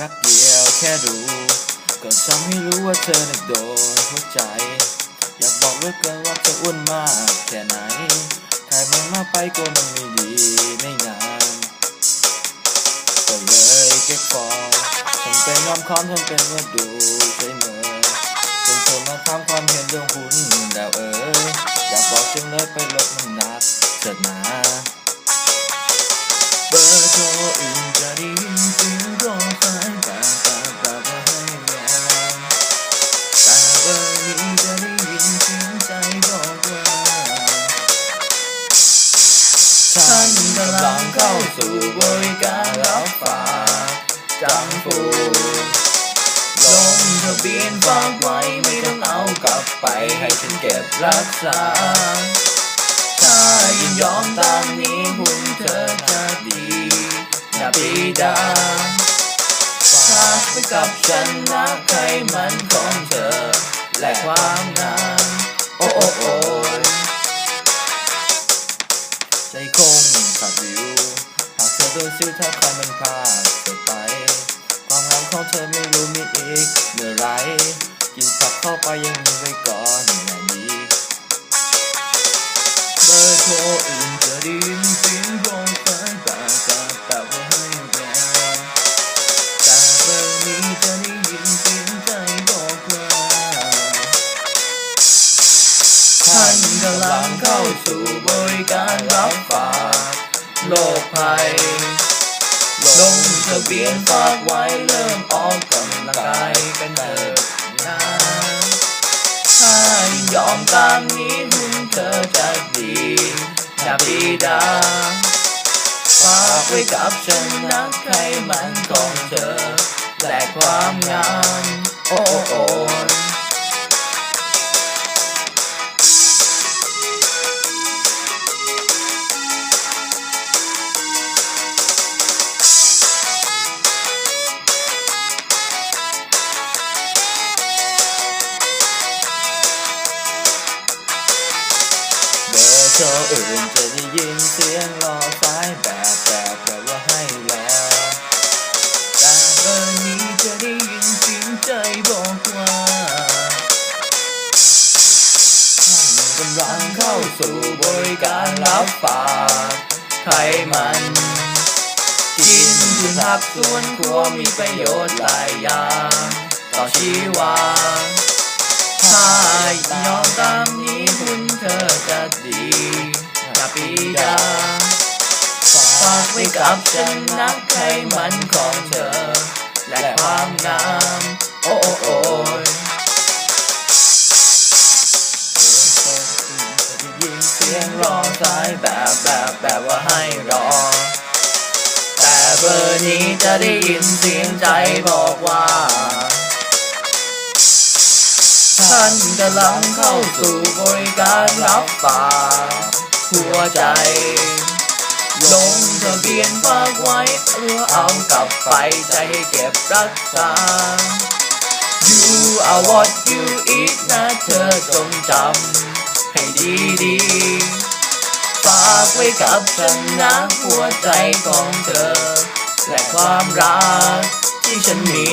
แป๊บเดียวแค่ดูก็ทำให้รู้ว่าเธอน่ะโดนหัวใจ อยากบอกเหลือเกินว่าเธออ้วนมากแค่ไหนใครมันมาไปก็มันไม่ดีไม่งามก็เลยเก็บฟองทำเป็นน้อมค้อมทำเป็นว่าดูใช่เมื่อจนเธอมาถามความเห็นเรื่องหุ่นดาวเอออยากบอกจังเลยไปลดน้ำหนักเถิดนาเบอร์โทรอื่นจะด้ สู่บริการรับฝากจังฟูลงทะเบียนฝากไว้ไม่ต้องเอากลับไปให้ฉันเก็บรักษา ถ้ายินยอมตามนี้คุณเธอจะดีนะบิดาฝากไว้กับฉันนะใครมันของเธอ และความงามโอ้โอ้โอ้ใจคงขาดวิว ธอโดนซิวถ้าใครมันพาเธอไป ความงามของเธอไม่รู้มีอีกเมื่อไร กินผักเข้าไปยังมีไว้ก่อนอย่างนี้เบอร์โทรอื่นจะได้นสียงร้องสายตาตาแต่ว่าให้แรงแต่เบอร์นี้จะได้ยินเสียงใจบอกว่าท่านกำลังเข้าสู่ โรคภัย ลงทะเบียนฝากไว้เริ่มออกกำลังกายกันเถิดนะถ้ายินยอมตามนี้คุณเธอจะดีนะบิดาฝากไว้กับฉันนะใครมันของเธอและความงามโอ้โอ้ โทรอื่นจะได้ยินเสียงรอสายแบบแบบแบบว่าให้แล้วแต่เบอร์นี้จะได้ยินเสียงใจบอกว่าท่านกำลังเข้าสู่บริการรับฝากไขมัน กินคุณผักสวนครัวมีประโยชน์หลายอย่าง ต่อชีวา ถ้ายอมตามนี้คุณเธอจะดีนะปีดาฝากไว้กับฉันนักใครมันของเธอ และความงามโอ้โอ้โอ้ยจะได้ยินเสียงร้องสายแบบแบบแบบว่าให้รอ แต่เบอร์นี้จะได้ยินเสียงใจบอกว่าานกำลังเข้าสู่บริการรับฝากหัวใจ ลงทะเบียนฝากไว้เพื่อเอากลับไปใจให้เก็บรักษา You are what you eat นะเธอจงจำให้ดีดีๆฝากไว้กับฉันนะหัวใจของเธอ และความรักที่ฉันมี